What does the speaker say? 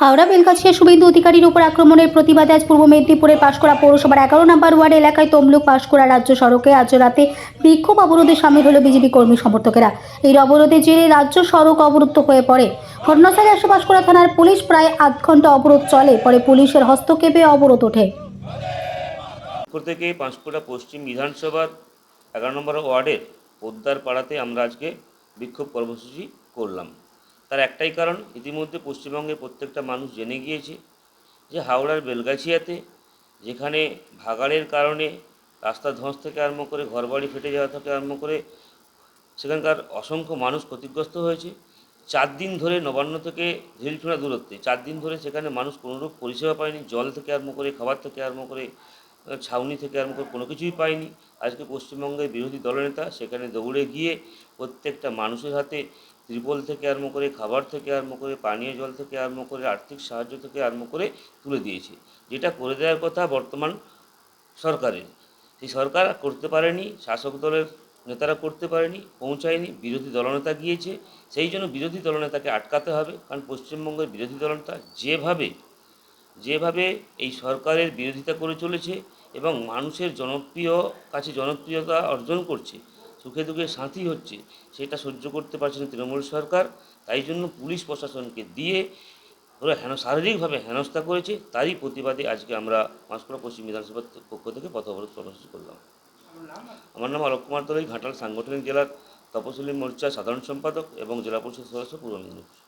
হাওড়া, বেলগাছিয়া শুভেন্দু অধিকারীর উপর আক্রমণের প্রতিবাদে আজ পূর্ব মেদিনীপুরের পাঁশকুড়া পৌরসভার এগারো নম্বর ওয়ার্ড এলাকায় তমলুক পাঁশকুড়া রাজ্য সড়কে আজ রাতে বিক্ষোভ অবরোধে সামিল হলো বিজেপি কর্মী সমর্থকেরা। এই অবরোধে জেরে রাজ্য সড়ক অবরুদ্ধ হয়ে পড়ে। ঘটনাস্থলে আসে পাঁশকুড়া থানার পুলিশ, প্রায় আধ ঘণ্টা অবরোধ চলে, পরে পুলিশের হস্তক্ষেপে অবরোধ ওঠে। থেকে পাঁশকুড়া পশ্চিম বিধানসভার এগারো নম্বর ওয়ার্ডের পোদ্দার পাড়াতে আমরা আজকে বিক্ষোভ কর্মসূচি করলাম। তার একটাই কারণ, ইতিমধ্যে পশ্চিমবঙ্গের প্রত্যেকটা মানুষ জেনে গিয়েছে যে হাওড়ার বেলগাছিয়াতে, যেখানে ভাগাড়ের কারণে রাস্তা ধস থেকে আরম্ভ করে ঘরবাড়ি ফেটে যাওয়া থেকে আরম্ভ করে সেখানকার অসংখ্য মানুষ ক্ষতিগ্রস্ত হয়েছে। চার দিন ধরে নবান্ন থেকে ঢিলফিনা দূরত্বে, চার দিন ধরে সেখানে মানুষ কোনোরূপ পরিষেবা পায়নি, জল থেকে আরম্ভ করে, খাবার থেকে আরম্ভ করে ছাউনি থেকে আরম্ভ করে কোনো কিছুই পায়নি। আজকে পশ্চিমবঙ্গের বিরোধী দলনেতা সেখানে দৌড়ে গিয়ে প্রত্যেকটা মানুষের হাতে ত্রিপল থেকে আরম্ভ করে খাবার থেকে আরম্ভ করে পানীয় জল থেকে আরম্ভ করে আর্থিক সাহায্য থেকে আরম্ভ করে তুলে দিয়েছে। যেটা করে দেওয়ার কথা বর্তমান সরকারের। সেই সরকার করতে পারেনি, শাসক দলের নেতারা করতে পারেনি, পৌঁছায়নি, বিরোধী দলনেতা গিয়েছে। সেই জন্য বিরোধী দলনেতাকে আটকাতে হবে, কারণ পশ্চিমবঙ্গের বিরোধী দলনেতা যেভাবে যেভাবে এই সরকারের বিরোধিতা করে চলেছে এবং মানুষের জনপ্রিয়, কাছে জনপ্রিয়তা অর্জন করছে সুখে দুঃখে সাথী হচ্ছে, সেটা সহ্য করতে পারছে না তৃণমূল সরকার, তাই জন্য পুলিশ প্রশাসনকে দিয়ে ওরা হেন, শারীরিকভাবে হেনস্থা করেছে, তারই প্রতিবাদে আজকে আমরা পাঁশকুড়া পশ্চিম বিধানসভার পক্ষ থেকে পথ অবরোধ কর্মসূচি করলাম। আমার নাম অলোক কুমার তলাই ঘাটাল সাংগঠনিক জেলার তপশিলী মোর্চা সাধারণ সম্পাদক এবং জেলা পরিষদ সদস্য পূর্ব মেদিনীপুর